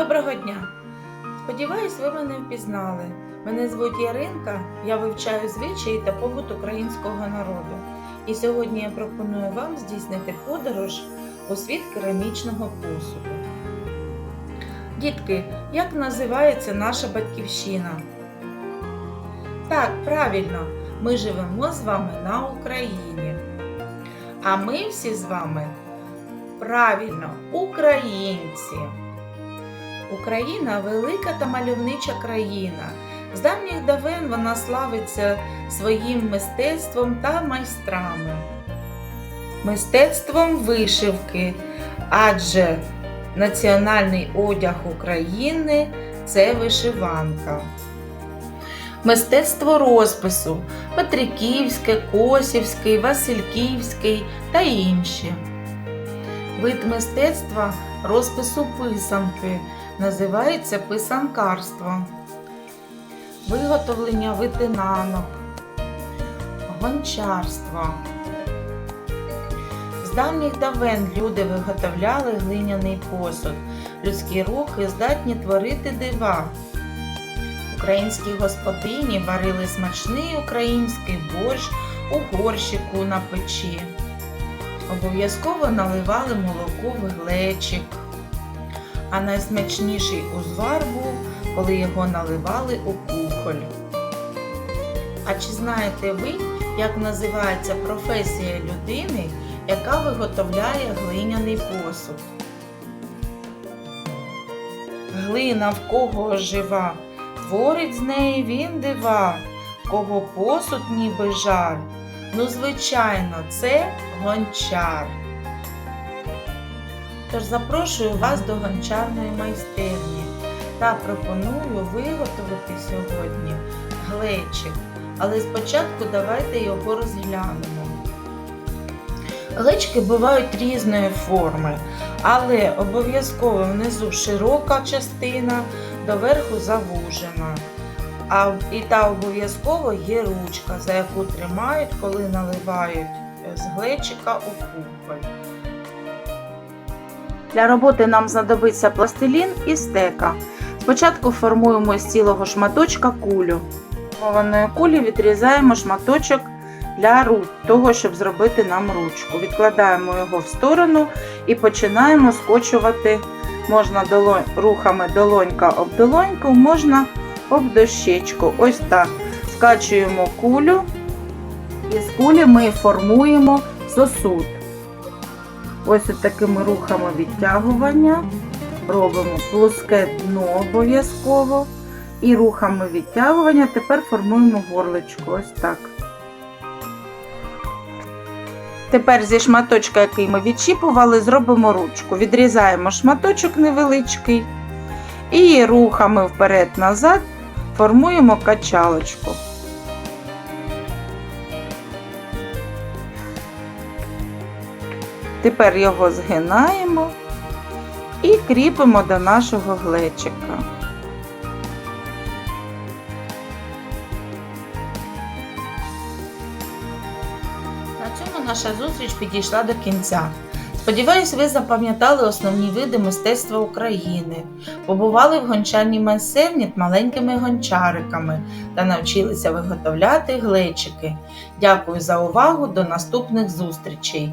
Доброго дня! Сподіваюсь, ви мене впізнали. Мене звуть Яринка, я вивчаю звичаї та побут українського народу. І сьогодні я пропоную вам здійснити подорож у світ керамічного посуду. Дітки, як називається наша батьківщина? Так, правильно, ми живемо з вами на Україні. А ми всі з вами правильно, українці. Україна велика та мальовнича країна. З давніх давен вона славиться своїм мистецтвом та майстрами. Мистецтвом вишивки, адже національний одяг України це вишиванка. Мистецтво розпису Петриківське, Косівський, Васильківський та інші. Вид мистецтва розпису писанки називається писанкарство. Виготовлення витинанок, гончарство. З давніх давен люди виготовляли глиняний посуд. Людські рухи здатні творити дива. Українські господині варили смачний український борщ у горщику на печі. Обов'язково наливали молоко в глечик. А найсмачніший узвар був, коли його наливали у кухоль. А чи знаєте ви, як називається професія людини, яка виготовляє глиняний посуд? Глина в кого жива, творить з неї він дива, кого посуд ніби жар. Ну, звичайно, це гончар. Тож запрошую вас до гончарної майстерні та пропоную виготовити сьогодні глечик. Але спочатку давайте його розглянемо. Глечики бувають різної форми, але обов'язково внизу широка частина, доверху завужена. А і та обов'язково є ручка, за яку тримають, коли наливають з глечика у кухоль. Для роботи нам знадобиться пластилін і стека. Спочатку формуємо з цілого шматочка кулю. Формованої кулі відрізаємо шматочок для того, щоб зробити нам ручку. Відкладаємо його в сторону і починаємо скочувати. Можна долонь, рухами долонька об долоньку, можна об дощечку. Ось так. Скачуємо кулю, і з кулі ми формуємо сосуд. Ось такими рухами відтягування. Робимо плоске дно обов'язково. І рухами відтягування тепер формуємо горличко. Ось так. Тепер зі шматочка, який ми відчіпували, зробимо ручку. Відрізаємо шматочок невеличкий і рухами вперед-назад формуємо качалочку. Тепер його згинаємо і кріпимо до нашого глечика. На цьому наша зустріч підійшла до кінця. Сподіваюсь, ви запам'ятали основні види мистецтва України, побували в гончарній майстерні маленькими гончариками та навчилися виготовляти глечики. Дякую за увагу! До наступних зустрічей!